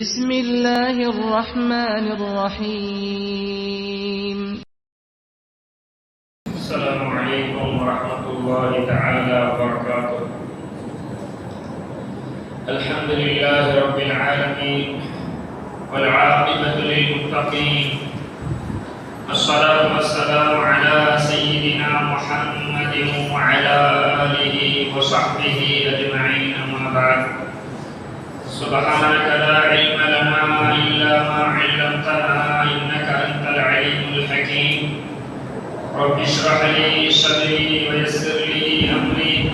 بسم الله الرحمن الرحيم. السلام عليكم ورحمة الله تعالى وبركاته. الحمد لله رب العالمين والعاقبة للمتقين. الصلاة والسلام على سيدنا محمد وعلى آله وصحبه أجمعين أما بعد. سبحانك لا علم لنا إلا ما علمتنا إنك أنت العليم الحكيم رب اشرح لي صدري ويسر لي امري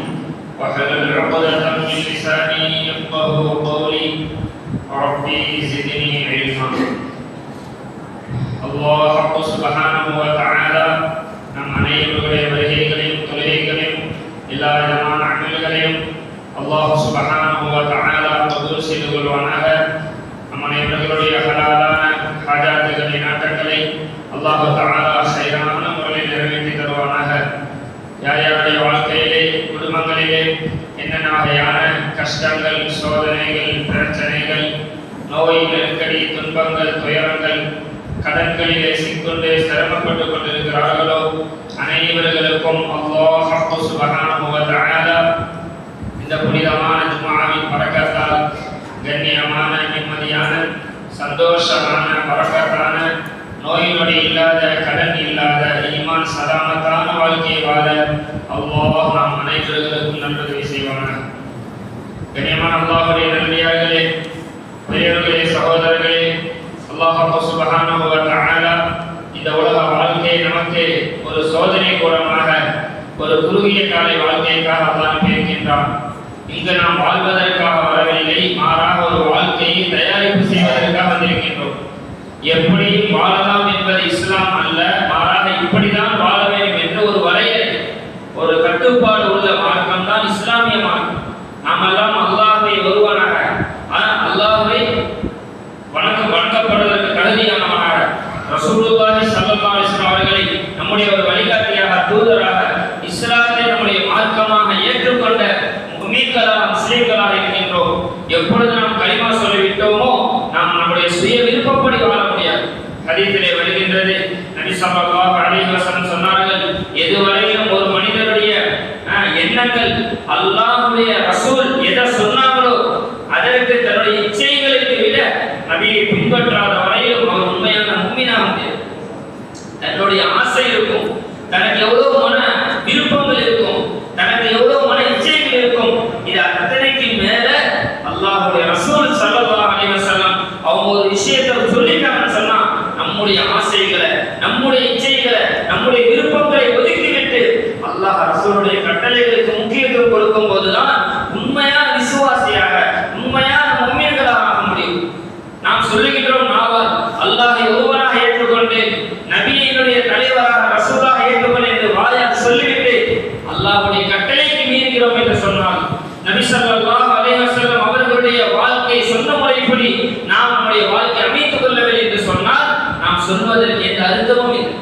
واحلل عقدة من لساني يفقه قولي ربي زدني علما அல்லாஹ் ஹக்கு சுபஹானஹு வ தஆலா நம் அனைவருடைய வருகைகளையும் தொழுகைகளையும் எல்லா அல்லாஹு தஆலா சைரான முறையில் நிறைவேற்றி தருவானாக. யார் யாருடைய வாழ்க்கையிலே குடும்பங்களிலே என்னென்ன வகையான கஷ்டங்கள் சோதனைகள் பிரச்சனைகள் நோய் நெருக்கடி துன்பங்கள் துயரங்கள் கடன்களிலே சிக்கொண்டு சிரமப்பட்டு கொண்டிருக்கிறார்களோ அனைவர்களுக்கும் அல்லாஹ் ஹக்கு இந்த புனிதமான ஜுமாவின் பறக்கத்தால் கண்ணியமான நிம்மதியான சந்தோஷமான பறக்கத்தான நோய் நொடி இல்லாத கடன் இல்லாத ஈமான் சலாமத்தான வாழ்க்கையை வாழ அல்லாஹ் நாம் அனைவர்களுக்கும் நல்லுதவி செய்வான கண்ணியமான அல்லாஹுடைய நன்றியார்களே பெரியவர்களே சகோதரர்களே அல்லாஹ் சுபஹானஹு இந்த உலக வாழ்க்கை நமக்கு ஒரு சோதனை கூடமாக ஒரு குறுகிய காலை வாழ்க்கைக்காக அல்லாஹ் அனுப்பியிருக்கின்றான் இங்கு நாம் வாழ்வதற்காக வரவில்லை மாறாக ஒரு வாழ்க்கையை தயாரிப்பு செய்வதற்காக வந்திருக்கின்றோம். எப்படி வாழலாம் என்பது இஸ்லாம் அல்ல மாறாக இப்படிதான் வாழ வேண்டும் என்ற ஒரு வரையறை ஒரு கட்டுப்பாடு உள்ள மார்க்கம் தான் இஸ்லாமிய மார்க்கம் நாம் எல்லாம் அல்லாஹை ஒருவனாக ஆனால் அல்லாஹை வணக்க வணக்கப்படுவதற்கு தகுதியானவனாக ரசூலுல்லாஹி ஸல்லல்லாஹு அலைஹி வஸல்லம் அவர்களை நம்முடைய ஒரு வழிகாட்டியாக தூதராக இஸ்லாத்தை நம்முடைய மார்க்கமாக ஏற்றுக்கொண்ட முமீன்களாக முஸ்லீம்களாக இருக்கின்றோம் எப்பொழுது நாம் கலிமா சொல்லிவிட்டோமோ நாம் நம்முடைய சுய விருப்பப்படி வாழ முடியாது ஹதீஸிலே வருகின்றது நபி ஸல்லல்லாஹு அலைஹி வஸல்லம் சொன்னார்கள் எதுவரையிலும் ஒரு மனிதனுடைய அஹ், அல்லாஹுடைய ரசூல் எதை சொன்னாங்களோ அதற்கு தன்னுடைய இச்சைகளுக்கு விட நபியை பின்பற்றாத வரையிலும் அவர் உண்மையான முக்மீனாக முடியாது தன்னுடைய ஆசை இருக்கும் தனக்கு எவ்வளவு மன விருப்பங்கள் இருக்கும் தனக்கு எவ்வளவு மன இச்சைகள் இருக்கும் இது அத்தனைக்கு மேல அல்லாஹ்வுடைய ரசூல் ஸல்லல்லாஹு அலைஹி வஸல்லம் அவங்க ஒரு விஷயத்தை சொல்லிட்டாங்கன்னு சொன்னா நம்முடைய ஆசைகளை நம்முடைய இச்சைகளை நம்முடைய விருப்பங்களை ஒதுக்கிவிட்டு அல்லாஹ் ரசூலுடைய கட்டளைகளுக்கு முக்கியத்துவம் கொடுக்கும் போதுதான் உண்மையான விசுவாசியாக உண்மையான மும்மியர்களாக ஆக முடியும் நாம் சொல்லுகின்றோம் நாவால் அல்லாஹை ஒருவராக ஏற்றுக்கொண்டு நபியினுடைய தலைவராக ரசூலாக ஏற்றுக்கொண்டு என்று வாயால் சொல்லிவிட்டு அல்லாஹ்வுடைய கட்டளைக்கு மீறுகிறோம் என்று சொன்னால் நபி ஸல்லல்லாஹு அலைஹி வஸல்லம் அவர்களுடைய வாழ்க்கை சொன்ன முறைப்படி நாம் நம்முடைய வாழ்க்கை அமைத்துக் கொள்ளவில்லை என்று சொன்னால் நாம் சொல்வதற்கு எந்த அர்த்தமும் இல்லை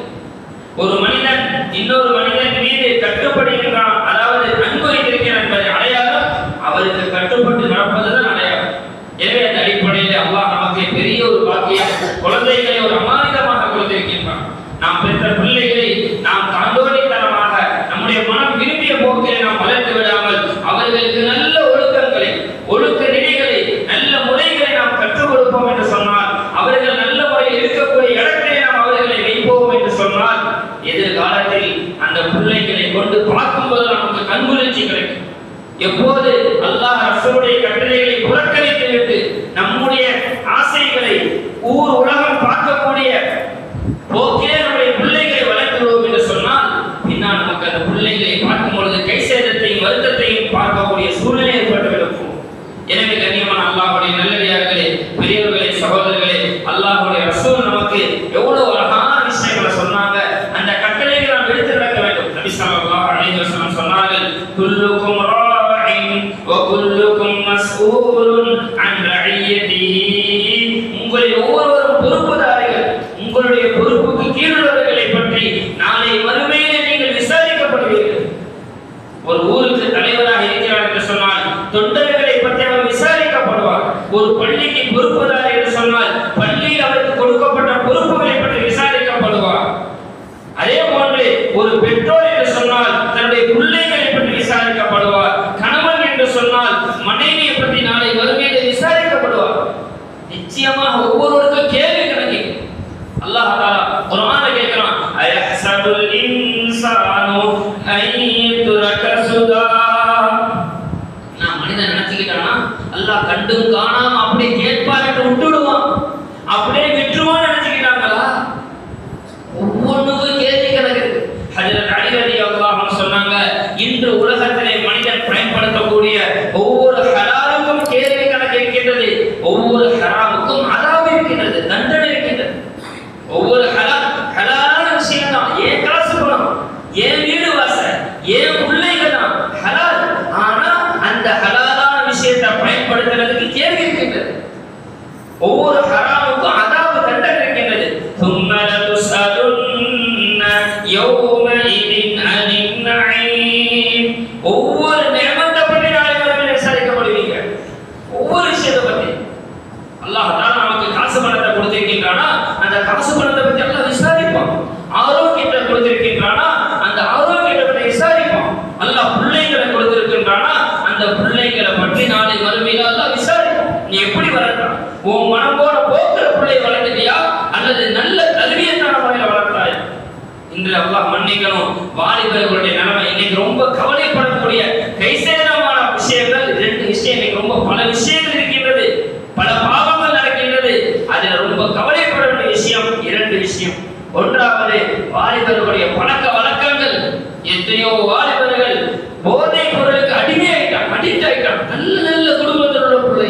ஒரு மனிதன் இன்னொரு மனிதன் மீது கட்டுப்படுகின்றான் அதாவது அன்பு வைத்திருக்கிறான் என்பதை அடையாளம் அவருக்கு கட்டுப்பட்டு நடப்பதுதான் அடையாளம் எனவே அந்த அடிப்படையில் அல்லாஹ் நமக்கு பெரிய ஒரு பாக்கியம் குழந்தைகளை ஒரு அமானிதமாக கொடுத்திருக்கின்றான் நாம் பெற்ற பிள்ளைகளை நாம் தாண்டோடித்தனமாக நம்முடைய மனம் விரும்பிய போக்கிலே நாம் வளர்த்து விடாமல் அவர்களுக்கு நல்ல ஒழுக்கங்களை ஒழுக்க நெறிகளை நல்ல முறைகளை நாம் கற்றுக் கொடுப்போம் என்று சொன்னால் அவர்கள் நல்ல முறையில் இருக்கக்கூடிய இடத்திலே நாம் அவர்களை வைப்போம் என்று சொன்னால் எதிர்காலத்தில் அந்த பிள்ளைகளை கொண்டு பார்க்கும்போது நமக்கு கண்குளிர்ச்சி கிடைக்கும் எப்போது அல்லாஹ் ரசூலுடைய கட்டளைகளை புறக்கணித்து விட்டு நம்முடைய ஆசைகளை ஊர் உலகம் பார்க்கக்கூடிய போக்கிலே நம்முடைய பிள்ளைகளை வளர்க்கிறோம் என்று சொன்னால் பின்னால் நமக்கு அந்த பிள்ளைகளை பார்க்கும் பொழுது கை சேதத்தையும் வருத்தத்தையும் பார்க்கக்கூடிய சூழ்நிலை ஏற்பட்டுவிடும் எனவே அல்லாஹுடைய நல்லடியார்களே பெரியவர்களே சகோதரர்களே அல்லாஹுடைய ரசூல் நமக்கு எவ்வளவு அழகான விஷயங்களை சொன்னாங்க. அந்த கட்டளைகளை நாம் எடுத்து நடக்க வேண்டும். நபி ஸல்லல்லாஹு அலைஹி வஸல்லம் சொன்னார்கள் குல்லுக்கும் ராஇன் வ குல்லுக்கும் மஸ்ஊலுன் அன் ரஇயத்திஹி உங்களில் ஒவ்வொருவரும் பள்ளிக்கு பொறுப்புதார் என்று சொன்னால் பள்ளியில் அவருக்கு கொடுக்கப்பட்ட பொறுப்புகளை பற்றி விசாரிக்கப்படுவார் அதே போன்று ஒரு பெற்றோர் என்று சொன்னால் தன்னுடைய பிள்ளைகளை பற்றி விசாரிக்கப்படுவார் கணவன் என்று சொன்னால் மனைவியை பற்றி நாளை வறுமையில விசாரிக்கப்படுவார் நிச்சயமாக ஒவ்வொருவருக்கும் கேள்வி கணக்கு அல்லாஹ் தாலா குர்ஆன்ல கேக்குறான் அயஹ்சபுல் இன்சானு ஐயுத்ரக சுதா நான் மனிதன் நினைச்சுக்கிட்டானா? அல்லாஹ் கண்டும் காணாம அப்படி அந்த காசு பணத்தை பற்றி எல்லாம் விசாரிப்போம். ஆரோக்கியத்தை கொடுத்திருக்கின்றானா? அந்த ஆரோக்கியத்தை பற்றி விசாரிப்போம். அல்லாஹ் பிள்ளைகளை கொடுத்திருக்கின்றானா? அந்த பிள்ளைகளை பற்றி நாளை மறுமையில் எல்லாம் விசாரிப்போம். நீ எப்படி வளர்த்தான் உன் மனம் போல போக்குற பிள்ளை வளர்ந்துட்டியா அல்லது நல்ல கல்வியத்தான முறையில் வளர்த்தாயா? இன்று அல்லாஹ் மன்னிக்கணும். வாலிபர்களுடைய நிலைமை இன்னைக்கு ரொம்ப கவலை கைசேதமான விஷயங்கள் ரெண்டு விஷயம் இன்னைக்கு ரொம்ப பல விஷயங்கள் இருக்கின்றது பல பாவங்கள் நடக்கின்றது அதுல ரொம்ப கவலைப்பட வேண்டிய விஷயம் இரண்டு விஷயம் ஒன்றாவது வாலிபர்களுடைய பழக்க வழக்கங்கள் எத்தனையோ வாலிபர்கள் போதைப் பொருளுக்கு அடிமையாயிட்டான் அடிக்ட் ஆயிட்டான் நல்ல நல்ல குடும்பத்தில் உள்ள பிள்ளை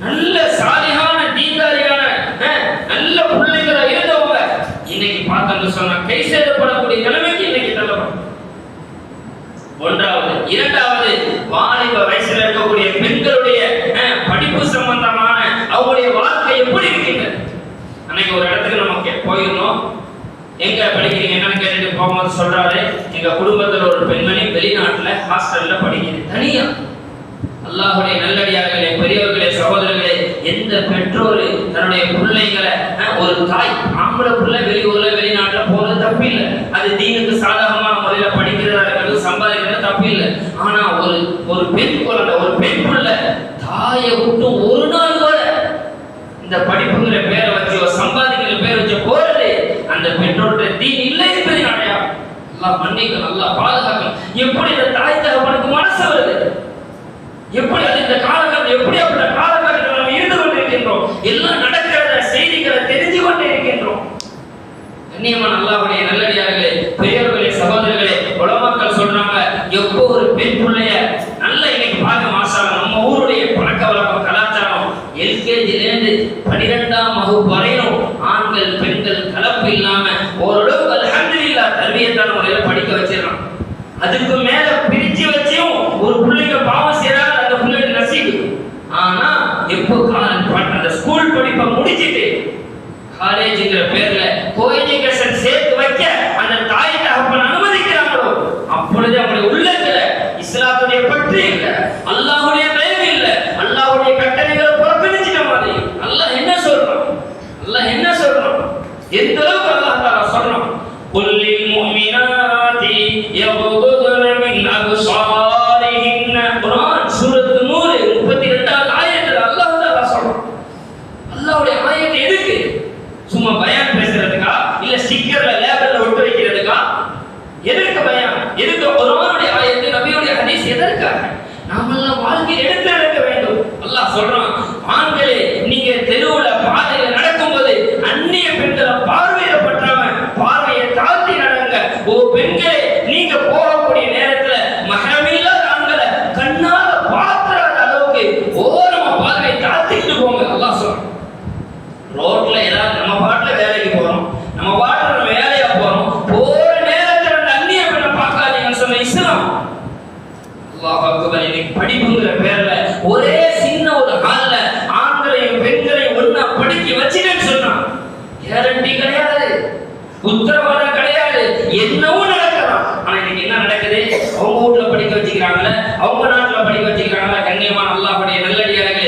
நல்ல சாலிகான தீதாரியான அஹ், நல்ல பிள்ளைகளா இருந்தவங்க இன்னைக்கு பார்த்தோம்னு சொன்னா கை சேதப்படக்கூடிய நிலைமைக்கு இன்னைக்கு தள்ளப்படும் ஒன்றாவது இரண்டாவது வாலிப வயசுல இருக்கக்கூடிய பெண்களுடைய அஹ், படிப்பு சம்பந்தமான அவங்களுடைய வாழ்க்கை எப்படி இருக்கின்றது? அன்னைக்கு ஒரு இடத்துக்கு நம்ம போயிருந்தோம். எங்க படிக்கிறீங்க என்னன்னு கேட்டுட்டு போகும்போது சொல்றாரு எங்க குடும்பத்துல ஒரு பெண்மணி வெளிநாட்டுல ஹாஸ்டல்ல படிக்குது. தனியா. அல்லாஹுடைய நல்லடியார்களே பெரியவர்களே சகோதரர்களே எந்த பெற்றோர் தன்னுடைய பிள்ளைகளை அஹ், ஒரு தாய் ஆம்பளை பிள்ளை வெளியூர்ல வெளிநாட்டுல போறது தப்பு இல்லை. அது தீனுக்கு சாதகமான முறையில படிக்கிறதா இருக்கிறது சம்பாதிக்கிறது தப்பு இல்லை. ஆனா ஒரு ஒரு பெண் குழந்தை ஒரு பெண் பிள்ளை தாயை விட்டு ஒரு நாள் கூட இந்த படிப்புங்கிற பேரை வச்சு சம்பாதிக்கிற பேரை வச்சு போறது அந்த பெற்றோர்கிட்ட தீன் இல்லை என்பது அடையாளம். நல்லா மன்னிக்க நல்லா பாதுகாக்கணும். எப்படி இந்த தாய் தகப்பனுக்கு மனசு வருது? எப்படி அது இந்த காலகட்டம் எப்படி அப்படி காலகட்டத்தில் நம்ம இருந்து கொண்டிருக்கின்றோம்? எல்லாம் நடக்கிற செய்திகளை தெரிஞ்சு கொண்டே இருக்கின்றோம் கண்ணியமான அல்லாஹ்வுடைய நல்லடியாக பெரியவர்களே சகோதரர்களே உலமாக்கள் சொல்றாங்க எப்போ ஒரு நம்முடைய நல்ல இன்னைக்கு பார்க்க மாசால நம்ம ஊருடைய பழக்க வழக்கம் கலாச்சாரம் எல்கேஜிலேருந்து பனிரெண்டாம் வகுப்பு வரையிலும் ஆண்கள் பெண்கள் கலப்பு இல்லாம ஓரளவுக்கு அல்ஹம்துலில்லாஹ் தர்பியத்தான முறையில படிக்க வச்சிடலாம் அதுக்கு மேல பிரிச்சு வச்சியும் ஒரு பிள்ளைங்க பாவம் செய்யறாங்க அந்த பிள்ளைங்க நசீபு ஆனா எப்போ கா- அந்த ஸ்கூல் படிப்பை முடிச்சிட்டு காலேஜ்ங்கிற பேர்ல கோஎஜுகேஷன் சேர்த்து வைக்க அந்த தாய் தகப்பன் அனுமதிக்கிறாங்களோ அப்பொழுது அவங்களுடைய உள்ளத்துல இஸ்லாத்துடைய பற்று இல்ல ஆனா இன்னைக்கு என்ன நடக்குது? அவங்க வீட்டுல படிக்க வச்சுக்கிறாங்களே அவங்க நாட்டுல படிக்க வச்சுக்கிறாங்களா கண்ணியமான அல்லாஹ்வுடைய நல்லடியார்களே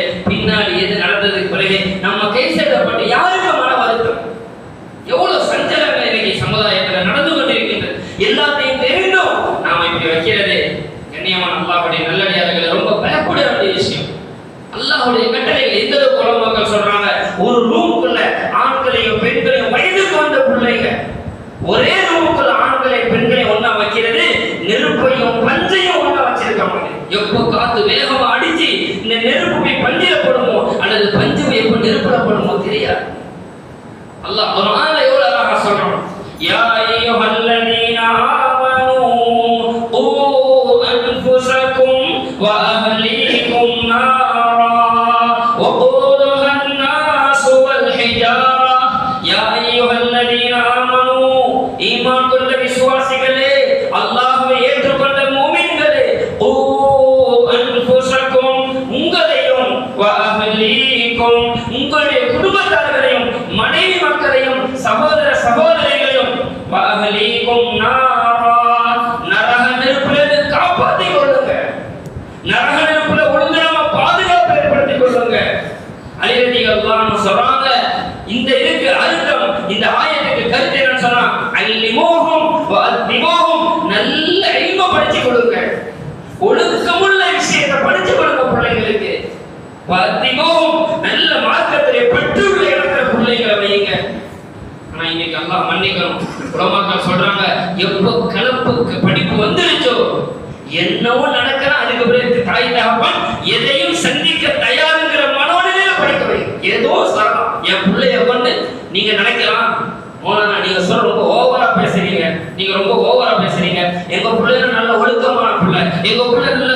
என்னவோ நடக்கிற அதுக்கு பிறகு தாய் தகப்பன் எதையும் சந்திக்க தயாருங்கிற மனோநிலையில படைக்க வைக்கும். ஏதோ சொல்லலாம். என் பிள்ளைய கொண்டு நீங்க நினைக்கலாம். மோனா நீங்க சொல்ற ரொம்ப ஓவரா பேசுறீங்க. நீங்க ரொம்ப ஓவரா பேசுறீங்க. எங்க பிள்ளை நல்ல ஒழுக்கமான பிள்ளை. எங்க பிள்ளை நல்ல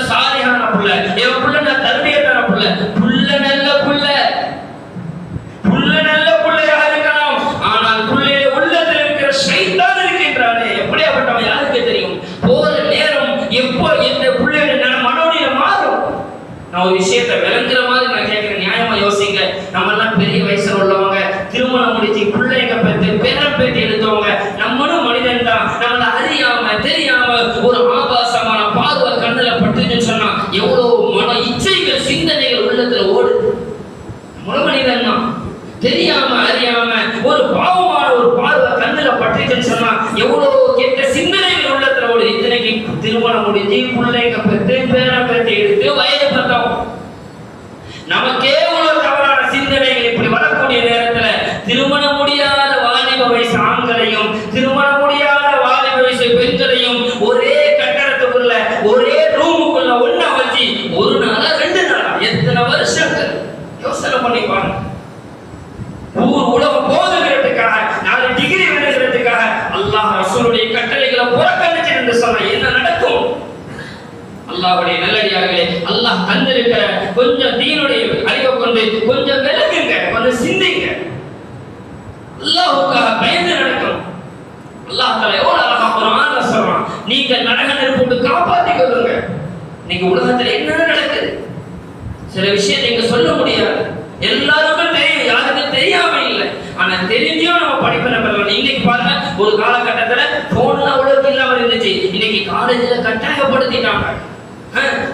திருமணம் முடிஞ்சு பிள்ளை சில விஷயத்தை இங்க சொல்ல முடியாது. எல்லாருக்கும் தெரியும் யாருக்கும் தெரியாம இல்லை. ஆனா தெரிஞ்சும் நம்ம படிப்பில் பெறலாம் இன்னைக்கு பாருங்க ஒரு காலகட்டத்துல போன்லாம் அவ்வளவுக்கு இல்லாமல் இருந்துச்சு. இன்னைக்கு காலேஜில் கட்டாயப்படுத்திட்டாங்க.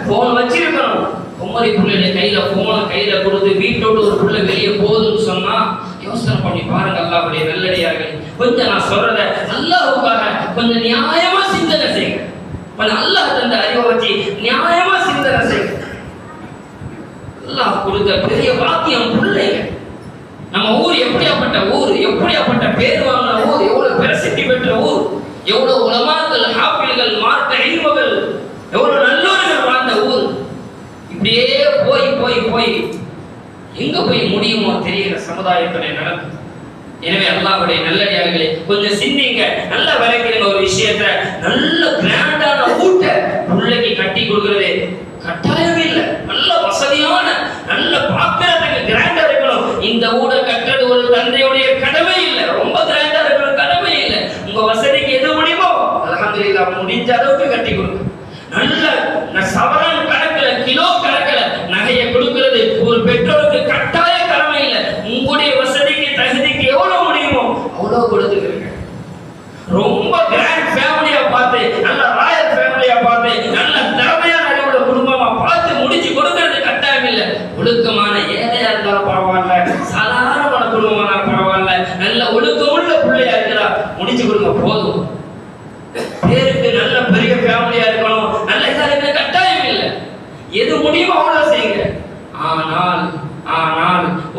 போன் வச்சிருக்கிறோம் குமரி பிள்ளைய கையில போன கையில கொடுத்து வீட்டோட ஒரு பிள்ளை வெளியே போகுதுன்னு சொன்னா யோசனை பண்ணி பாருங்க அல்லாவுடைய வெள்ளடியார்கள் கொஞ்சம் நான் சொல்றத உட்கார கொஞ்சம் நியாயமா சிந்தனை செய்யுங்க. நல்லா அல்லாஹ் தந்த அறிவை வச்சு நியாயமா சிந்தனை செய்யுங்க. அல்லாஹ் கொடுத்த பெரிய வாக்கியம் பிள்ளைங்க நம்ம ஊர் எப்படியாப்பட்ட ஊர் எப்படியாப்பட்ட பேர் வாங்கின ஊர் எவ்வளவு பிரசித்தி பெற்ற ஊர் எவ்வளவு உலமாக்கள் ஹாப்பிள்கள் மார்க்க இன்பங்கள் எவ்வளவு நல்லோர்கள் வாழ்ந்த ஊர். இப்படியே போய் போய் போய் எங்க போய் முடியுமோ தெரியுற சமுதாயத்துடைய நடக்கும் எனவே அல்லாவுடைய நல்லடியார்களே கொஞ்சம் சிந்திங்க நல்லா வரைக்கிற ஒரு விஷயத்த நல்ல கிராண்ட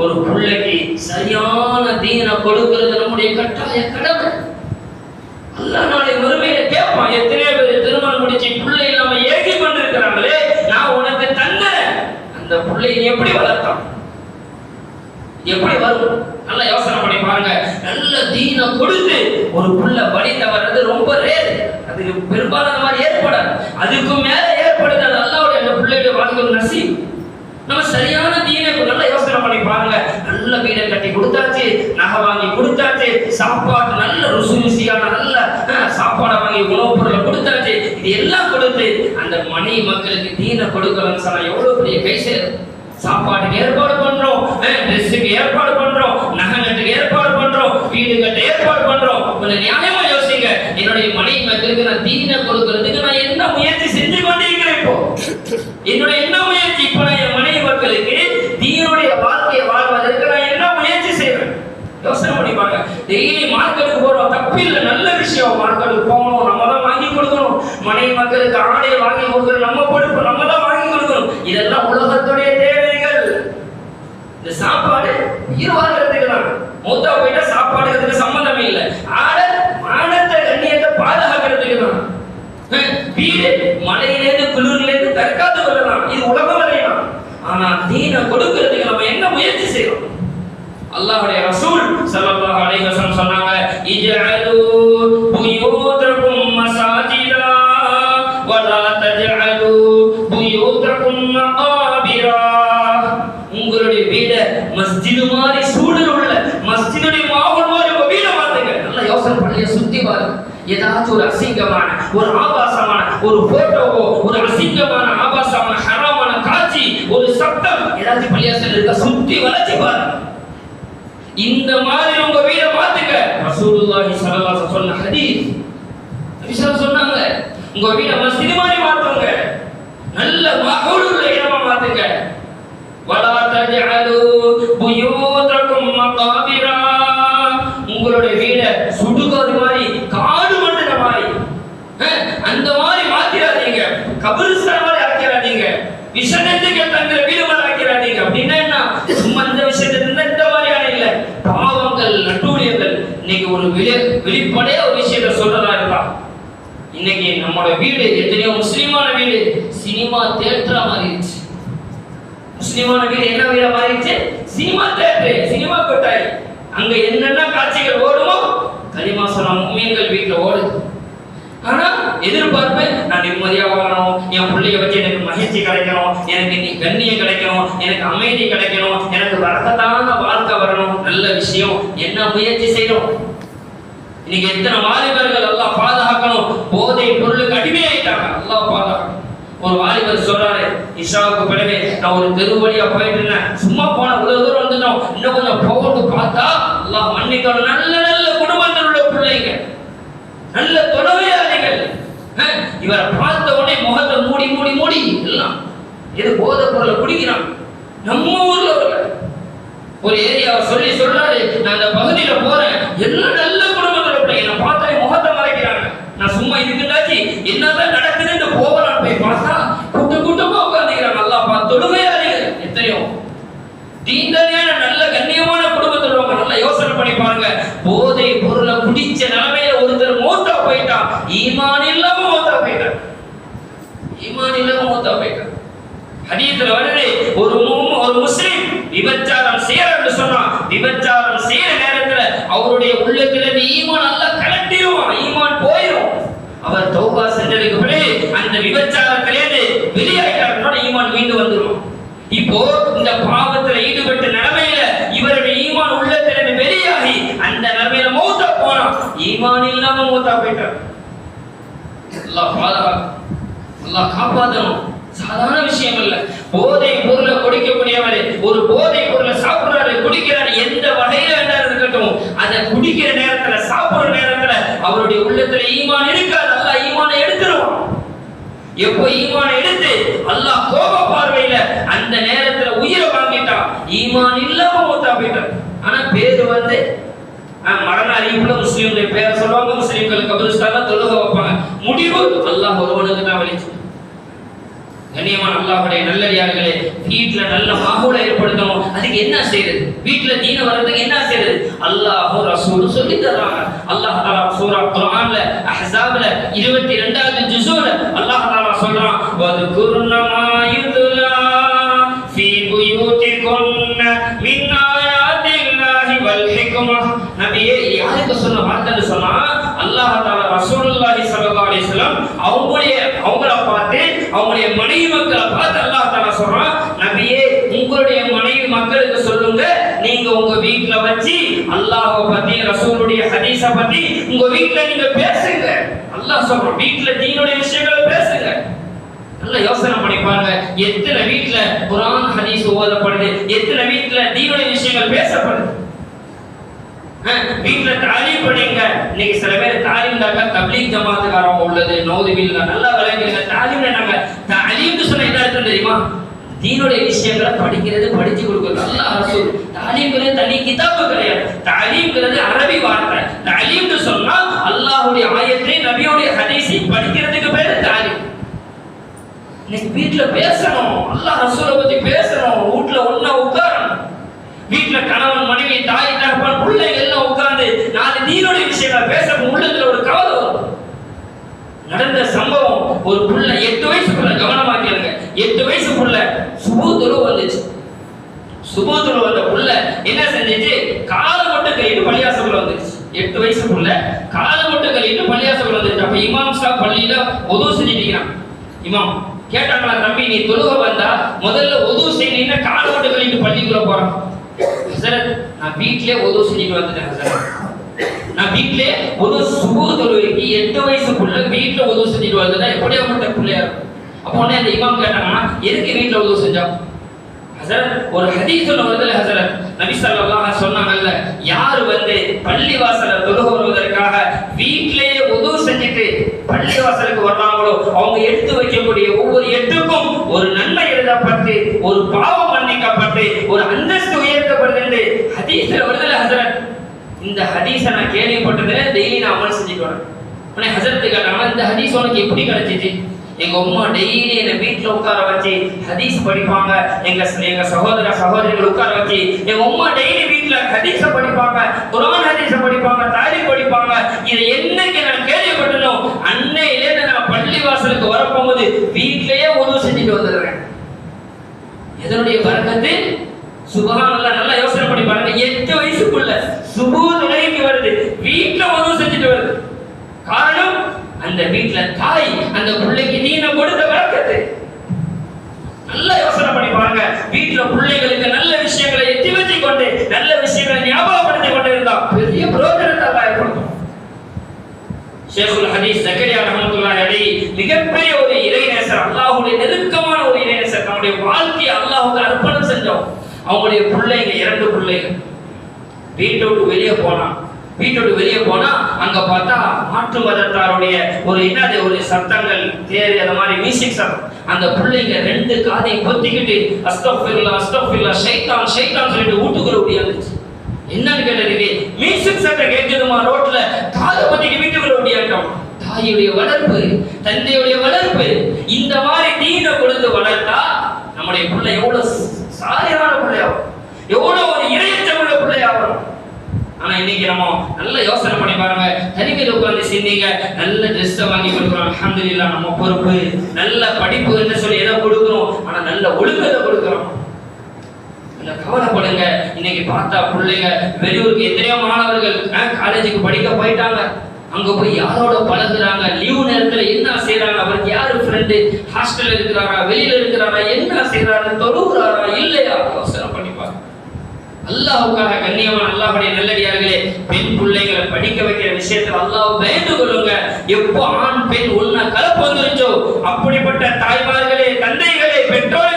ஒரு பிள்ளைக்கு சரியான தீனை கொடுக்கிறது நம்முடைய கட்டாய கடமை அல்ல நாளை மறுமையில கேட்பான் எத்தனையோ பேர் திருமணம் முடிச்சு பிள்ளை இல்லாம ஏகி கொண்டிருக்கிறாங்களே நான் உனக்கு தந்த அந்த பிள்ளையை எப்படி வளர்த்தான்? எப்படி வரும்? நல்ல யோசனை பண்ணி பாருங்க. நல்ல தீன கொடுத்து ஒரு புள்ள வழி தவறது ரொம்ப ரேர் அதுக்கு பெரும்பாலான மாதிரி ஏற்படாது. அதுக்கும் மேல ஏற்படுது. அது அல்லாவுடைய அந்த பிள்ளையுடைய வாழ்க்கை நசீப். நம்ம சரியான தீனை நல்ல யோசனை பண்ணி பாருங்க. நல்ல வீடை கட்டி கொடுத்தாச்சு நகை வாங்கி கொடுத்தாச்சு சாப்பாடு நல்ல ருசி ருசியான நல்ல சாப்பாடை வாங்கி உணவுப் பொருளை கொடுத்தாச்சு. இது எல்லாம் கொடுத்து அந்த மணி மக்களுக்கு தீனை கொடுக்கலன்னு சொன்னா எவ்வளவு பெரிய கை சேரும். சாப்பாட்டுக்கு ஏற்பாடு பண்றோம் ட்ரெஸ்ஸுக்கு ஏற்பாடு பண்றோம் நகை கட்டுக்கு ஏற்பாடு பண்றோம் வீடு கட்ட ஏற்பாடு பண்றோம். கொஞ்சம் நியாயமா யோசிங்க. என்னுடைய மனைவி மக்களுக்கு நான் தீனை கொடுக்கறதுக்கு நான் என்ன முயற்சி செஞ்சு கொண்டிருக்கிறேன் இப்போ? என்னுடைய என்ன முயற்சி இப்போ நான் என் மனைவி மக்களுக்கு தீனுடைய வாழ்க்கையை வாழ்வதற்கு நான் என்ன முயற்சி செய்வேன் யோசனை பண்ணி பாருங்க டெய்லி மார்க்கெட்டுக்கு போறோம் தப்பில்லை நல்ல விஷயம் மார்க்கெட்டுக்கு போகணும் நம்ம தான் வாங்கி கொடுக்கணும் மனைவி ஆடையை வாங்கி கொடுக்கணும் நம்ம பொறுப்பு நம்ம தான் வாங்கி கொடுக்கணும். இதெல்லாம் உலகத்துடைய தேவைகள். இந்த சாப்பாடு உயிர் வாழ்றதுக்கு தான். மூத்தா போயிட்டா சாப்பாடுக்கு சம்மந்தம் இல்லை. ஆட மானத்தை கண்ணியத்தை பாதுகாக்கிறதுக்கு தான். வீடு மழையிலேருந்து குளிர்லேருந்து தற்காத்து கொள்ளலாம். இது உலகம் வரையலாம் ஆனா தீனை கொடுக்கிறதுக்கு நம்ம என்ன முயற்சி செய்யணும் அல்லாஹ்வுடைய ரசூல் ஸல்லல்லாஹு அலைஹி வஸல்லம் சொன்னாங்க இஜ்அலு புயூதக்கும் மஸ்ஜிது மாதிரி சூழல் உள்ள மஸ்ஜிதுடைய மாவல் மாதிரி உங்க வீட பாத்துங்க நல்லா யோசனை பண்ணி சுத்தி பாருங்க. ஏதாச்சும் ஒரு அசிங்கமான ஒரு ஆபாசமான ஒரு போட்டோவோ ஒரு அசிங்கமான ஆபாசமான ஹராமான காட்சி ஒரு சட்டம் ஏதாச்சும் பள்ளியாசல் இருக்க சுத்தி வளைச்சு பாருங்க. இந்த மாதிரி உங்க வீட பாத்துங்க ரசூலுல்லாஹி ஸல்லல்லாஹு சொன்ன ஹதீஸ். சொன்னாங்க உங்க வீட மஸ்ஜிது மாதிரி மாத்துங்க. நல்ல மகவுல் இடமா மாத்துங்க. ولا تجعلوا بيوتكم مقابرا உங்களுடைய வீட சுடுகாடு மாதிரி காடு மண்டல மாதிரி. அந்த மாதிரி மாத்திராதீங்க கபிரிஸ்தான் மாதிரி ஆக்கிறாதீங்க விஷனத்துக்கு தங்குற வீடு மாதிரி ஆக்கிறாதீங்க அப்படின்னா என்ன? சும்மா இந்த விஷயத்துல இருந்தா இந்த மாதிரியான இல்ல. பாவங்கள் நட்டூழியங்கள் இன்னைக்கு ஒரு வெளி விழிப்படைய ஒரு விஷயத்த சொல்றதா இருக்கா இன்னைக்கு நம்மளோட வீடு எத்தனையோ முஸ்லீமான வீடு சினிமா தேட்டரா மாறிடுச்சு. முஸ்லிமான வீடு என்ன வீடா மாறிடுச்சு? சினிமா தேட்டர் சினிமா கொட்டாய். அங்க என்னென்ன காட்சிகள் ஓடுமோ கலிமா சொன்ன மும்மியங்கள் வீட்டுல ஓடுது. ஆனா எதிர்பார்ப்பு நான் நிம்மதியா வாழணும் என் பிள்ளைய வச்சு எனக்கு மகிழ்ச்சி கிடைக்கணும் எனக்கு நீ கண்ணியம் கிடைக்கணும் எனக்கு அமைதி கிடைக்கணும் எனக்கு வரக்கத்தான வாழ்க்கை வரணும். நல்ல விஷயம். என்ன முயற்சி செய்யணும்? இன்னைக்கு எத்தனை வாலிபர்கள் எல்லாம் பாதுகாக்கணும்? போதை பொருளுக்கு அடிமையாயிட்டாங்க. எல்லாம் பாதுகாக்கணும். ஒரு வாலிபர் சொல்றாரு இஷாவுக்கு பிறகு நான் ஒரு தெருவழியா போயிட்டு இருந்தேன். சும்மா போன இவ்வளவு தூரம் வந்துட்டோம். இன்னும் கொஞ்சம் போகட்டு பார்த்தா எல்லாம் மன்னிக்கணும். நல்ல நல்ல குடும்பத்தில் உள்ள பிள்ளைங்க. நல்ல தொடவையாளிகள் இவரை பார்த்த உடனே முகத்தை மூடி மூடி மூடி எல்லாம் எது போதை பொருளை குடிக்கிறான். நம்ம ஊர்ல உள்ள ஒரு ஏரியாவை சொல்லி சொல்றாரு நான் அந்த பகுதியில போறேன். எல்லாம் நல்ல குடும்பத்தில் பிள்ளைங்க. நான் பார்த்தா முகத்தை மறைக்கிறாங்க. நான் சும்மா இதுக்குண்டாச்சு என்னதான் நடக்குதுன்னு போகலாம் போய் பார்த்தா கூட்டம் கூட்டமா உட்காந்துக்கிறாங்க நல்லா பார்த்து தொழுகையாளிகள் எத்தனையோ தீண்டனையான நல்ல கண்ணியமான குடும்பத்தில் உள்ளவங்க நல்லா யோசனை பண்ணி பாருங்க போதை பொருளை குடிச்ச நிலைமையில ஒருத்தர் மூத்தா போயிட்டான் ஈமான் இல்லாம மூத்தா போயிட்டான் ஈமான் இல்லாம மூத்தா போயிட்டான் ஹதீஸ்ல வருது ஒரு ஒரு முஸ்லிம் விபச்சாரம் செய்யறன்னு சொன்னா விபச்சாரம் செய்யற நேரத்துல அவருடைய உள்ளத்துல இருந்து ஈமான் நல்லா கலட்டிடுவான் ஈமான் போயிடும் அவர் தௌபா செஞ்சதுக்கு பிறகு அந்த விபச்சாரத்திலேருந்து வெளியாயிட்டாருன்னா ஈமான் மீண்டு வந்துடும் இப்போ இந்த பாவத்துல ஈடுபட்ட நிலைமையில இவருடைய ஈமான் உள்ளத்திலிருந்து வெளியாகி அந்த நிலைமையில மௌத்தா போனான். ஈமான் இல்லாம மூத்தா போயிட்டார் அல்லாஹ் பாதுகாக்கும். அல்லாஹ் காப்பாற்றணும் சாதாரண விஷயம் இல்ல. போதை பொருளை குடிக்கக்கூடியவர் ஒரு போதை பொருளை சாப்பிடுறாரு குடிக்கிறாரு எந்த வகையில வேண்டாம் இருக்கட்டும் அதை குடிக்கிற நேரத்துல சாப்பிடுற நேரத்துல அவருடைய உள்ளத்துல ஈமான் இருக்காது. அல்ல ஈமானை எடுத்துருவான் எப்போ ஈமான எடுத்து அல்லாஹ் கோப பார்வையில அந்த நேரத்துல உயிரை வாங்கிட்டான். ஈமான் இல்லாம மூத்தா போயிட்டான். ஆனா பேரு வந்து மரண அறிவிப்புல முஸ்லீம்களுடைய பேரை சொல்லுவாங்க முஸ்லீம்களுக்கு கபிரிஸ்தான்ல தொழுக வைப்பாங்க. முடிவு அல்லாஹ் ஒருவனுக்கு தான் வலிச்சு கண்ணியமான அல்லாஹுடைய நல்லடியார்களே வீட்டுல நல்ல மாஹூல ஏற்படுத்தணும். அதுக்கு என்ன செய்யறது வீட்டுல தீன வர்றதுக்கு என்ன செய்யறது அல்லாஹ் ரசூல் சொல்லி தர்றாங்க அல்லாஹ் தாலா சூரா குர்ஆன்ல அஹ்ஸாப்ல 22வது ஜுஸூல அல்லாஹ் தாலா சொல்றான் வதுகுர்ன மா அவங்களுடைய மனைவி மக்களை பார்த்து அல்லாஹ் தஆலா சொல்றான் நபியே உங்களுடைய மனைவி மக்களுக்கு சொல்லுங்க. நீங்க உங்க வீட்ல வச்சு அல்லாஹ்வை பத்தி ரசூலுடைய ஹதீஸ பத்தி உங்க வீட்ல நீங்க பேசுங்க. அல்லாஹ் சொல்றான் வீட்ல தீனுடைய விஷயங்களை பேசுங்க. நல்ல யோசனை பண்ணி பாருங்க. எத்தனை வீட்டுல குரான் ஹதீஸ் ஓதப்படுது? எத்தனை வீட்டுல தீனுடைய விஷயங்கள் பேசப்படுது? வீட்டுல தாலீம் படிங்க. இன்னைக்கு சில பேர் தப்லீக் ஜமாத்துக்காரங்க உள்ளது நல்லா விளங்குங்க தாலீம்னு சொன்ன என்ன அர்த்தம் தெரியுமா? தீனுடைய விஷயங்களை படிக்கிறது படிச்சு கொடுக்கிறது. ரசூல். தாலீம்ங்கிறது தனி கிதாபு கிடையாது. தாலீம்ங்கிறது அரபி வார்த்தை. தாலீம்னு சொன்னா அல்லாஹுடைய ஆயத்தை நபியுடைய ஹதீஸை படிக்கிறதுக்கு பேரு தாலீம் இன்னைக்கு வீட்ல பேசணும். அல்லாஹ் ரசூலை பத்தி பேசணும். வீட்ல ஒண்ணா உட்காரணும். வீட்டுல கணவன் மனைவி தாய் தகப்பன் எல்லாம் உட்கார்ந்து நாலு நீரோட விஷயங்களை பேச உள்ளத்துல ஒரு கவலை வரும் நடந்த சம்பவம் ஒரு புள்ள எட்டு வயசுக்குள்ள கவனமா கேளுங்க எட்டு வயசு புள்ள சுபூத்துரு வந்துச்சு சுபூத்துரு வந்த புள்ள என்ன செஞ்சுச்சு காலை மட்டும் கழிட்டு பள்ளியாசக்குள்ள வந்துச்சு எட்டு வயசு புள்ள காலை மட்டும் கழிட்டு பள்ளியாசக்குள்ள வந்துச்சு அப்ப இமாம் சாப் பள்ளியில உதவு செஞ்சுட்டீங்க இமாம் கேட்டாங்களா தம்பி நீ தொழுக வந்தா முதல்ல உதவு செய்யணும்னா காலை மட்டும் கழிட்டு பள்ளிக்குள்ள போறான். ஹசரத் நான் வீட்டிலே உதவு செஞ்சுட்டு வந்துட்டேன் ஹசரத். நான் வீட்டிலே ஒரு சுபு தொழுகைக்கு எட்டு வயசு புள்ள வீட்ல உதவு செஞ்சுட்டு வந்ததா அவங்கள்ட்ட பிள்ளையா இருக்கும் அப்போ உடனே அந்த இமாம் கேட்டாங்கன்னா எதுக்கு வீட்ல உதவு செஞ்சா? ஹசரத் ஒரு ஹதீஸ்ல வருதுல ஹசரத். நபி ஸல்லல்லாஹு சொன்னாங்கல்ல யார் வந்து பள்ளி வாசல தொழுக வருவதற்காக வீட்லயே செஞ்சுட்டு செஞ்சுட்டு பள்ளிவாசலுக்கு வர்றாங்களோ அவங்க எடுத்து வைக்கக்கூடிய ஒவ்வொரு எட்டுக்கும் ஒரு நன்மை எழுதப்பட்டு ஒரு பாவம் மன்னிக்கப்பட்டு ஒரு அந்தஸ்து உயர்த்தப்படுது என்று ஹதீஸ்ல வருதுல ஹசரத்? இந்த ஹதீஸை நான் கேள்விப்பட்டதுல டெய்லி நான் அமல் செஞ்சுட்டு வரேன். உடனே ஹசரத்து கேட்டாங்க இந்த ஹதீஸ் உனக்கு எப்படி கிடைச்சிச்சு? எங்க அம்மா டெய்லி என்னை வீட்டுல உட்கார வச்சு ஹதீஸ் படிப்பாங்க. எங்க எங்க சகோதர சகோதரிகள் உட்கார வச்சு எங்க அம்மா டெய்லி வீட்டுல ஹதீஸ படிப்பாங்க குரான் ஹதீஸ படிப்பாங்க தாரி படிப்பாங்க. இதை என்னைக்கு நான் கேள்வி அன்னையிலே நான் பள்ளி வாசலுக்கு வரப்போகும்போது வீட்டிலேயே உதவு செஞ்சுட்டு வந்துடுறேன் எதனுடைய வரக்கத்து சுபஹானல்லாஹ் நல்லா யோசனை பண்ணி பாருங்க. எட்டு வயசுக்குள்ள சுபூ துணைக்கு வருது. வீட்டுல உதவு செஞ்சுட்டு வருது. காரணம் அந்த வீட்டுல தாய் அந்த பிள்ளைக்கு நீன கொடுத்த வரக்கத்து நல்ல யோசனை பண்ணி பாருங்க. வீட்டுல பிள்ளைகளுக்கு நல்ல விஷயங்களை எத்தி வச்சு கொண்டு நல்ல விஷயங்களை ஞாபகப்படுத்தி கொண்டு இருந்தா பெரிய புரோஜனம் ஷேகுல் ஹதீஸ் ஜக்கரியா ரஹமத்துல்லாஹி அலைஹி மிகப்பெரிய ஒரு இறைநேசர் அல்லாஹ்வுடைய நெருக்கமான ஒரு இறைநேசர் தன்னுடைய வாழ்க்கையை அல்லாஹ்வுக்கு அர்ப்பணம் செஞ்சோம். அவங்களுடைய பிள்ளைங்க இரண்டு பிள்ளைங்க வீட்டை விட்டு வெளியே போனான். வீட்டை விட்டு வெளியே போனா அங்க பார்த்தா மாற்று மதத்தாருடைய ஒரு என்னது ஒரு சத்தங்கள் தேர் அந்த மாதிரி மியூசிக் சத்தம். அந்த பிள்ளைங்க ரெண்டு காதையும் கொத்திக்கிட்டு அஸ்தஃபில்லா அஸ்தஃபில்லா ஷைத்தான் ஷைத்தான் சொல்லிட்டு வீட்டுக்குள்ள முடியாது என்னன்னு கேட்டதுக்கு மியூசிக் சத்தம் கேட்குதுமா ரோட்ல? காதை பத்தி வீட்டுக்குள்ள ஓடியாட்டோம் தாயுடைய வளர்ப்பு தந்தையுடைய வளர்ப்பு. இந்த மாதிரி தீனை கொடுத்து வளர்த்தா நம்முடைய பிள்ளை எவ்வளவு சாலையான பிள்ளையாகும். எவ்வளவு ஒரு இறையற்றமுள்ள பிள்ளையாகும். ஆனா இன்னைக்கு நம்ம நல்ல யோசனை பண்ணி பாருங்க. தனிமையில் உட்கார்ந்து சிந்திங்க. நல்ல ட்ரெஸ் வாங்கி கொடுக்குறோம். அல்ஹம்துலில்லாஹ் நம்ம பொறுப்பு. நல்ல படிப்பு என்ன சொல்லி ஏதோ கொடுக்குறோம்? ஆனா நல்ல ஒழுக்கத்தை கொடுக்குறோம். கவலைப்படுங்க. இன்னைக்கு பார்த்தா பிள்ளைங்க வெளியூருக்கு எத்தனையோ மாணவர்கள் காலேஜுக்கு படிக்க போயிட்டாங்க. அங்க போய் யாரோட பழகுறாங்க? லீவு நேரத்துல என்ன செய்யறாங்க அவருக்கு யாரு ஃப்ரெண்டு ஹாஸ்டல்ல இருக்கிறாரா? வெளியில இருக்கிறாரா? என்ன செய்யறாரு தொழுகிறாரா? இல்லையா? யோசனை பண்ணிப்பாங்க அல்லாவுக்காக கண்ணியமா கண்ணியமான அல்லாஹ்வுடைய நல்லடியார்களே பெண் பிள்ளைகளை படிக்க வைக்கிற விஷயத்துல அல்லாஹ் பயந்து கொள்ளுங்க. எப்போ ஆண் பெண் ஒன்னா கலப்பு வந்துருச்சோ? அப்படிப்பட்ட தாய்மார்களே தந்தைகளே பெற்றோர்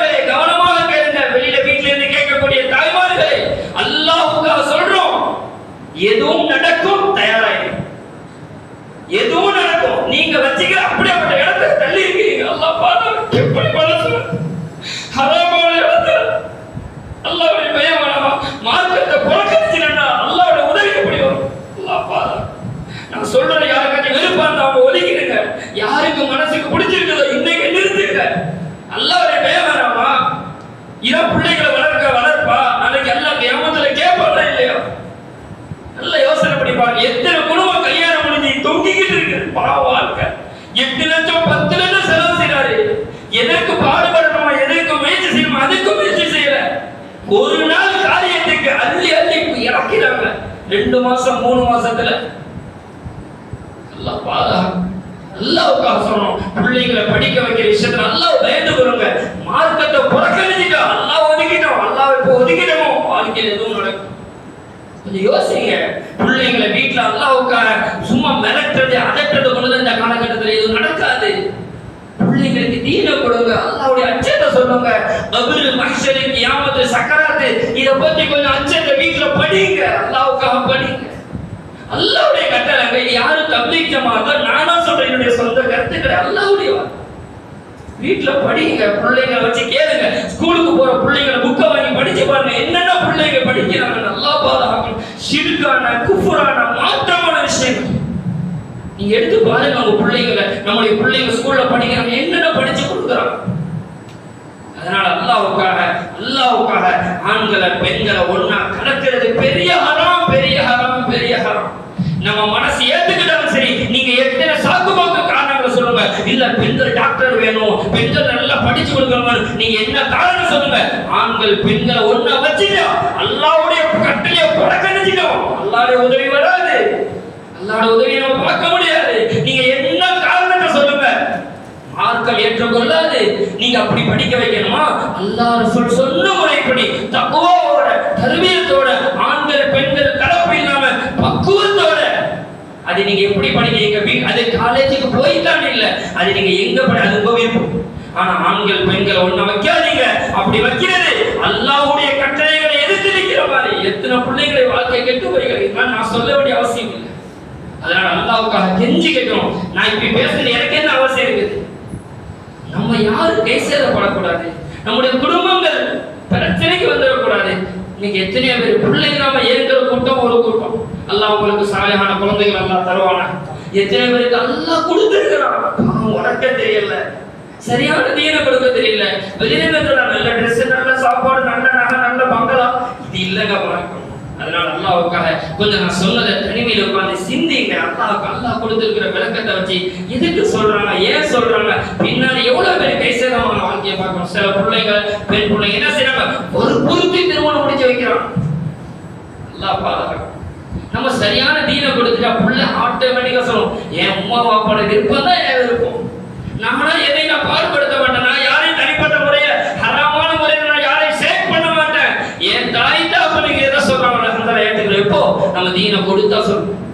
எதுவும் நடக்கும் தயாராயிரு. எதுவும் நடக்கும். நீங்க வச்சீங்க அப்படியே அவட இடத்துல தள்ளி இருக்கீங்க. அல்லா பாதம் எப்படி மனசு ஹராமான இடத்துல. அல்லாவுடைய பயம் வேணாமா மார்க்கத்தை புறக்கணிச்சினா அல்லாவுடைய உதவி முடியும் அல்லா பாதம் நான் சொல்றேன் யாருக்காச்சும் வெறுப்பா இருந்தா அவங்க ஒதுக்கிடுங்க. யாருக்கு மனசுக்கு பிடிச்சிருக்குதோ இன்னைக்கு நிறுத்துங்க. அல்லாவுடைய பயம் வேணாமா இதான் இருப்பாங்க எத்தனை குடும்பம் கல்யாணம் முடிஞ்சு தொங்கிக்கிட்டு இருக்கு? பாவம் இருக்க. எட்டு லட்சம் பத்து லட்சம் செலவு செய்யறாரு எதற்கு பாடுபடணுமா? எதற்கு முயற்சி செய்யணும்? அதுக்கு முயற்சி செய்யல. ஒரு நாள் காரியத்துக்கு அள்ளி அள்ளி இறக்கிறாங்க. ரெண்டு மாசம் மூணு மாசத்துல. நல்லா பாதுகாப்பு. அல்லாவுக்காக சொல்லணும். பிள்ளைங்களை படிக்க வைக்கிற விஷயத்துல நல்லா பயந்து கொள்ளுங்க. மார்க்கத்தை புறக்கணிச்சிட்டோம் அல்லாஹ் ஒதுக்கிட்டோம். அல்லாஹ் இப்போ ஒதுக்கிட்டோம்? வாழ்க்கையில் எதுவும் நடக்கும். கொஞ்சம் யோசிங்க. பிள்ளைங்களை வீட்டுல அல்லாவுக்காக சும்மா மிரட்டுறது அதட்டுறது கொண்டு இந்த காலகட்டத்தில் எதுவும் நடக்காது. பிள்ளைங்களுக்கு தீன கொடுங்க அல்லாவுடைய அச்சத்தை சொல்லுங்க. கபிரு மனுஷனுக்கு கியாமத்து சக்கராத்து இதை பத்தி கொஞ்சம் அச்சத்தை வீட்டுல படிங்க. அல்லாவுக்காக படிங்க. அல்லாவுடைய கட்டளை யாரும் தப்பிக்க மாட்டோம். நானா சொல்றேன் என்னுடைய சொந்த கருத்துக்களை அல்லாவுடைய வார்த்தை. வீட்டுல படிங்க பிள்ளைங்களை வச்சு கேளுங்க. ஸ்கூலுக்கு போற பிள்ளைங்களை புக்கை வாங்கி படிச்சு பாருங்க. என்னென்ன பிள்ளைங்க படிக்கிறாங்க? நல்லா பாதுகாக்கணும். ஷிர்கான குஃபுரான மாற்றமான விஷயங்கள் நீங்க எடுத்து பாருங்க உங்க பிள்ளைங்களை நம்முடைய பிள்ளைங்க ஸ்கூல்ல படிக்கிறாங்க. என்னென்ன படிச்சு கொடுக்குறாங்க? அதனால அல்லாவுக்காக அல்லாவுக்காக ஆண்களை பெண்களை ஒண்ணா கலக்கிறது பெரிய ஹரம் பெரிய ஹரம் பெரிய ஹரம். நம்ம மனசு ஏத்துக்கிட்டாலும் சரி நீங்க எத்தனை சாக்கு சொல்லுங்க இல்ல பெண்கள் டாக்டர் வேணும். பெண்கள் நல்லா படிச்சு கொடுக்கணும் நீங்க என்ன காரணம் சொல்லுங்க? ஆண்கள் பெண்களை ஒண்ணா வச்சுட்டோம் அல்லாவுடைய கட்டளைய புறக்கணிச்சிட்டோம் அல்லாவுடைய உதவி வராது. அல்லாவுடைய உதவி நம்ம பார்க்க முடியாது. நீங்க என்ன காரணத்தை சொல்லுங்க? மார்க்கம் ஏற்றுக்கொள்ளாது. நீங்க அப்படி படிக்க வைக்கணுமா? அல்லாஹ் சொல் சொன்ன முறைப்படி தக்குவாவோட தர்பியத்தோட ஆண்கள் பெண்கள் கலப்பு இல்லாம பக்குவத்தோட அது நீங்க எப்படி பண்ணீங்க வீ- அது காலேஜுக்கு போய்தான் இல்ல. அது நீங்க எங்க படி அது உங்க விருப்பம். ஆனா ஆண்கள் பெண்கள் ஒண்ணு வைக்காதீங்க. அப்படி வைக்கிறது அல்லாவுடைய கட்டளைகளை எதிர்த்து நிற்கிற மாதிரி. எத்தனை பிள்ளைகளை வாழ்க்கை கெட்டு போய்கள்? நான் சொல்ல வேண்டிய அவசியம் இல்லை. அதனால அல்லாவுக்காக கெஞ்சி கேட்கிறோம் நான் இப்படி பேசுறது எனக்கு என்ன அவசியம் இருக்குது? நம்ம யாரும் கை சேதப்படக்கூடாது நம்முடைய குடும்பங்கள் பிரச்சனைக்கு வந்துடக்கூடாது. இன்னைக்கு எத்தனையோ பேர் பிள்ளைங்க நாம ஏற்கிற கூட்டம் ஒரு கூட்டம். அல்லாஹ் உங்களுக்கு சாலையான குழந்தைகள் எல்லாம் தருவானா? எத்தனை பேருக்கு அல்லாஹ் கொடுத்துருக்கிறான்? பாவம் உடக்க தெரியல. சரியான தீன கொடுக்க தெரியல. வெளியில நல்ல ட்ரெஸ் நல்ல சாப்பாடு நல்ல நகை நல்ல பங்களா இது இல்லைங்க வணக்கம். அதனால அல்லாவுக்காக கொஞ்சம் நான் சொன்னதை தனிமையில உட்கார்ந்து சிந்திங்க. அல்லாவுக்கு அல்லாஹ் கொடுத்துருக்கிற விளக்கத்தை வச்சு எதுக்கு சொல்றாங்க ஏன் சொல்றாங்க? பின்னாடி எவ்வளவு பேர் கைசேதமான வாழ்க்கையை பார்க்கணும்? சில பிள்ளைங்க பெண் பிள்ளைங்க என்ன செய்யறாங்க ஒரு பொருத்தி திருமணம் முடிச்சு வைக்கிறான். அல்லா பாதுகாக்கும் நம்ம சரியான தீனை கொடுத்துட்டா புள்ள ஆட்டோமேட்டிக்கா சொல்லும் என் அம்மா பாப்பாட விருப்பம் தான் என் விருப்பம். நானா எதையும் நான் பாடுபடுத்த மாட்டேன் நான் யாரையும் தனிப்பட்ட முறைய ஹராமான முறையில் நான் யாரையும் சேவ் பண்ண மாட்டேன். என் தாய் தான் அப்பனுக்கு எதை சொல்றாங்க அந்த ஏற்றுக்கிறோம் எப்போ நம்ம தீனை கொடுத்தா சொல்லுவோம்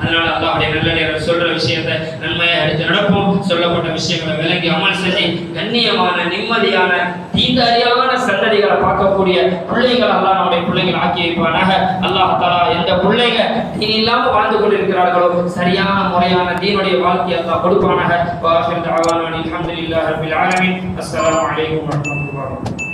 அதனால அல்லாஹ்வுடைய நல்ல நேரம் சொல்ற விஷயத்தை நன்மையை எடுத்து நடப்போம். சொல்லப்பட்ட விஷயங்களை விளங்கி அமல் செஞ்சு கண்ணியமான நிம்மதியான தீந்தாரியான சந்ததிகளை பார்க்கக்கூடிய பிள்ளைகள் அல்லாஹ் நம்முடைய பிள்ளைகள் ஆக்கி வைப்பானாக. அல்லாஹ் தலா எந்த பிள்ளைங்க தீன் இல்லாம வாழ்ந்து கொண்டிருக்கிறார்களோ சரியான முறையான தீனுடைய வாழ்க்கையை அல்லாஹ் கொடுப்பானாக. வாஹிர் தஅவானா அல்ஹம்துலில்லாஹி அஸ்ஸலாமு அலைக்கும் வரஹ்மத்துல்லாஹி